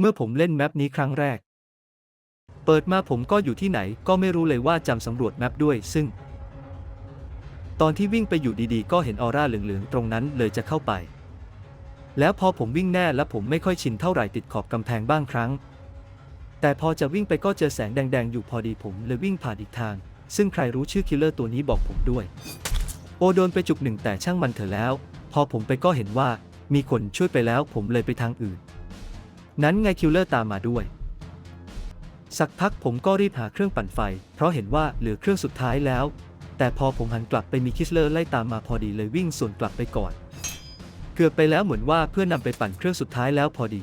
เมื่อผมเล่นแมปนี้ครั้งแรก เปิดมาผมก็อยู่ที่ไหนก็ไม่รู้เลยว่าจำสำรวจแมปด้วย ซึ่ง ตอนที่วิ่งไปอยู่ดีๆ ก็เห็นออร่าเหลืองๆ ตรงนั้นเลยจะเข้าไป แล้วพอผมวิ่งแน่และผมไม่ค่อยชินเท่าไหร่ติดขอบกำแพงบ้างครั้ง แต่พอจะวิ่งไปก็เจอแสงแดงๆ อยู่พอดีผมเลยวิ่งผ่านอีกทาง ซึ่งใครรู้ชื่อคิลเลอร์ตัวนี้บอกผมด้วย โอโดนไปจุกหนึ่งแต่ช่างมันเถอะแล้ว พอผมไปก็เห็นว่ามีคนช่วยไปแล้วผมเลยไปทางอื่น นั้นไงคิลเลอร์ตามมาด้วย สักพักผมก็รีบหาเครื่องปั่นไฟ เพราะเห็นว่าเหลือเครื่องสุดท้ายแล้ว แต่พอผมหันกลับไปมีคิสเลอร์ไล่ตามมาพอดีเลยวิ่งสวนกลับไปก่อน เกือบไปแล้วเหมือนว่าเพื่อนนำไปปั่นเครื่องสุดท้ายแล้วพอดี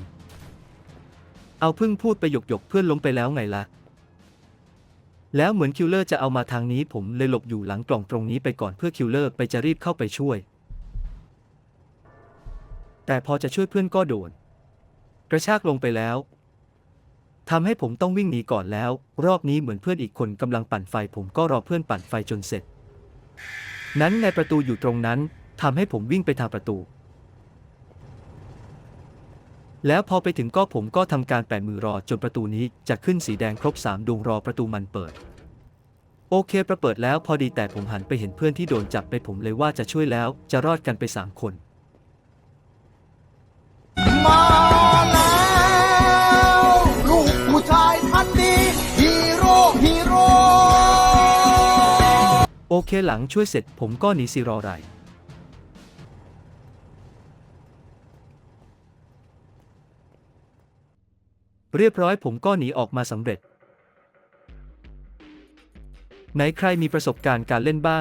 เอาพิ่งพูดไปหยกหยกเพื่อนล้มไปแล้วไงล่ะแล้วเหมือนคิลเลอร์จะเอามาทางนี้ผมเลยหลบอยู่หลังกล่องตรงนี้ไปก่อนเพื่อคิลเลอร์ไปจะรีบเข้าไปช่วย แต่พอจะช่วยเพื่อนก็โดน กระชากลงไปแล้วทำให้ผมต้องวิ่งหนีก่อนแล้ว รอบนี้เหมือนเพื่อนอีกคนกำลังปั่นไฟ ผมก็รอเพื่อนปั่นไฟจนเสร็จ นั้นในประตูอยู่ตรงนั้นทำให้ผมวิ่งไปทางประตู แล้วพอไปถึงก็ผมก็ทำการแปะมือรอจนประตูนี้จะขึ้นสีแดงครบสามดวงรอประตูมันเปิด โอเคประเปิดแล้วพอดีแต่ผมหันไปเห็นเพื่อนที่โดนจับไปผมเลยว่าจะช่วยแล้วจะรอดกันไปสามคน โอเคหลังช่วยเสร็จผมก็หนีสิรอไร เรียบร้อยผมก็หนีออกมาสำเร็จ ไหนใครมีประสบการณ์การเล่นบ้าง